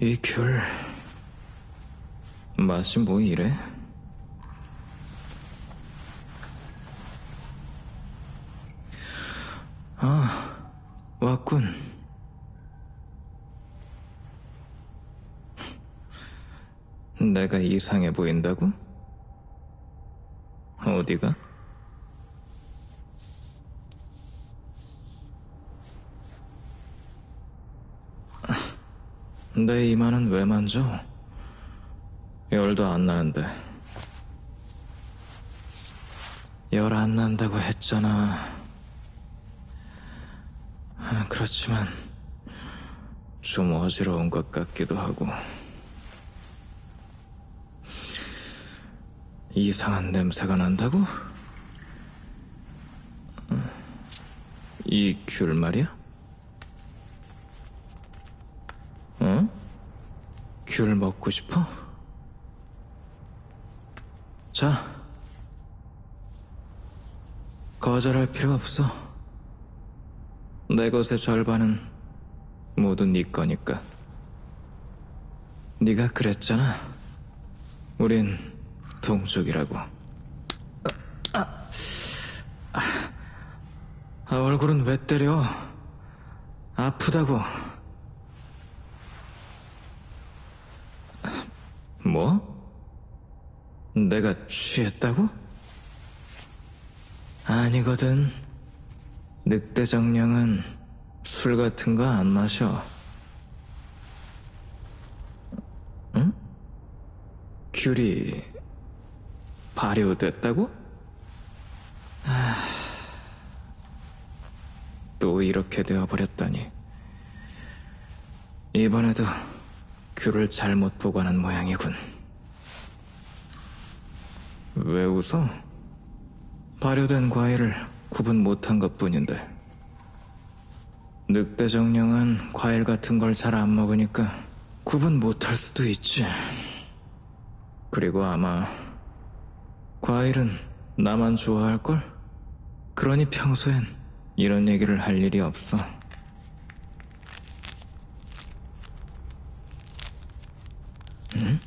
이 귤 맛이 뭐 이래? 아, 왔군. 내가 이상해 보인다고? 어디가? 내 이마는 왜 만져? 열도 안 나는데. 열 안 난다고 했잖아. 아, 그렇지만 좀 어지러운 것 같기도 하고. 이상한 냄새가 난다고? 어, 이귤 말이야? 어? 귤 먹고 싶어? 자, 거절할 필요 없어. 내 것의 절반은 모두 네 거니까. 네가 그랬잖아. 우린 동족이라고. 아, 아, 아, 얼굴은 왜 때려? 아프다고. 뭐? 내가 취했다고? 아니거든. 늑대 정령은 술 같은 거 안 마셔. 응? 귤이 발효됐다고? 아... 또 이렇게 되어버렸다니. 이번에도 귤을 잘못 보관한 모양이군. 왜 웃어? 발효된 과일을 구분 못한 것 뿐인데. 늑대 정령은 과일 같은 걸 잘 안 먹으니까 구분 못할 수도 있지. 그리고 아마 과일은 나만 좋아할걸? 그러니 평소엔 이런 얘기를 할 일이 없어. 응?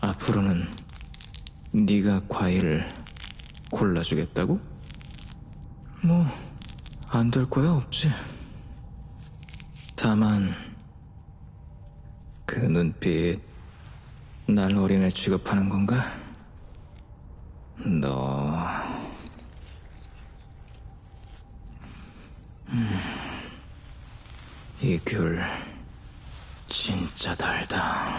앞으로는 네가 과일을 골라주겠다고? 뭐, 안 될 거야 없지. 다만, 그 눈빛, 날 어린애 취급하는 건가? 너, 음, 이 귤, 진짜 달다.